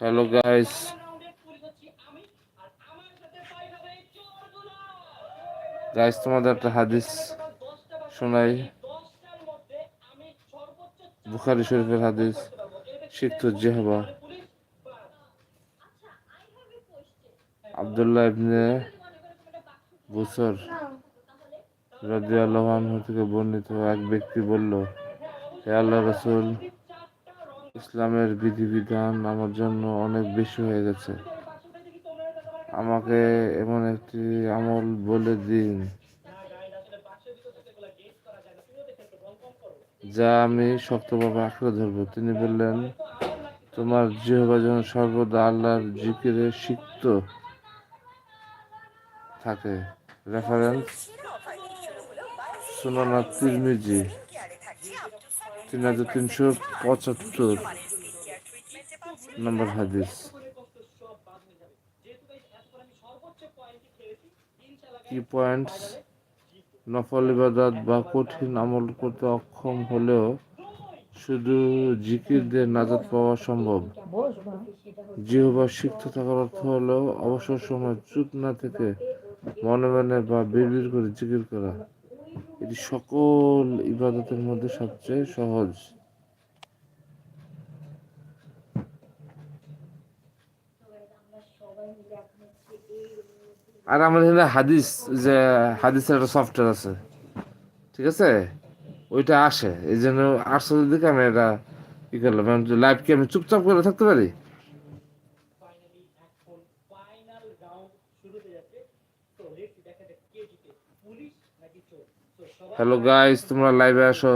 Hello guys guys তোমাদের একটা হাদিস শোনাই। বুখারি শরীফের হাদিস শিখত জেহবা। আবদুল্লাহ ইবনে বুসর রাদিয়াল্লাহু আনহু থেকে বর্ণিত এক ব্যক্তি বলল, হে আল্লাহ রসুল ইসলামের বিধিবিধান আমার জন্য অনেক বেশি হয়ে গেছে। আমাকে এমন একটি আমল বলে দিন, যা আমি শক্তভাবে আঁকড়ে ধরবো। তিনি বললেন, তোমার জিহবা যেন সর্বদা আল্লাহর জিকিরে সিক্ত থাকে। রেফারেন্স সুনানা তিরমিজি। তিন হাজার তিনশো পঁচাত্তর নম্বর হাদিস। কি পয়েন্টস? নফল ইবাদত বা কঠিন আমল করতে অক্ষম হলেও শুধু জিকির দিয়ে নাজাত পাওয়া সম্ভব। জিহবা সিক্ত থাকার অর্থ হলো অবসর সময় চুপ না থেকে মনে মনে বা বিড়বিড় করে জিকির করা। এটি সকল ইবাদতের মধ্যে সবচেয়ে সহজ। আর আমাদের এখানে হাদিস, যে হাদিসের একটা সফটওয়্যার আছে, ঠিক আছে? ওইটা আসে। এই জন্য আসছে দিকে আমি এটা ই করলাম। লাইভ কি আমি চুপচাপ করে থাকতে পারি? হ্যালো গাইস তোমরা লাইভে আসো।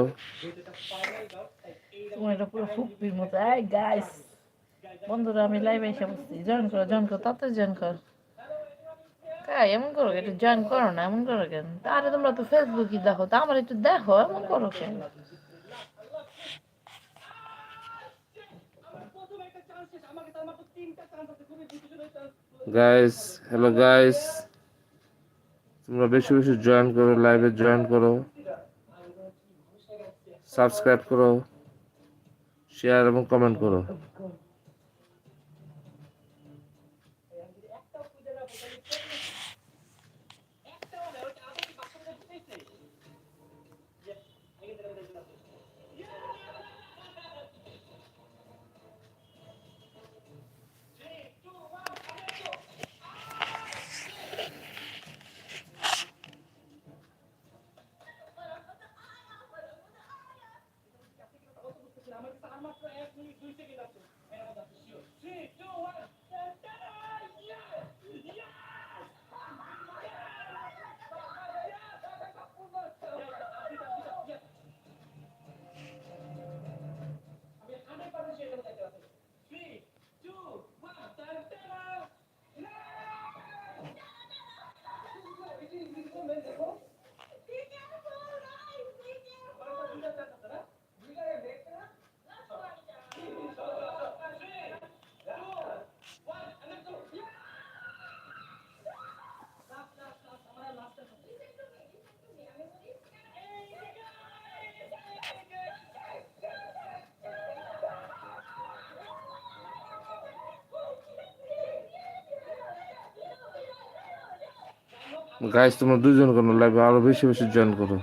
তোমার এটা পুরো ফুপির মতো। এই গাইস বন্ধুরা আমি লাইভে এসে বসছি। জয়েন করো জয়েন করো তাতে জয়েন কর। কাই এমন করো একটু জয়েন করো না এমন করো কেন? আরে তোমরা তো ফেসবুকই দেখো তা আমার একটু দেখো এমন করো কেন? গাইস হ্যালো গাইস তোমরা বেশি বেশি জয়েন করো লাইভে জয়েন করো সাবস্ক্রাইব করো শেয়ার এবং কমেন্ট করো। মাত্র এক মিনিট দুই সেকেন্ড আছে। গাইস তোমরা দুজন কেন লাইভে আরও বেশি বেশি জয়েন করো।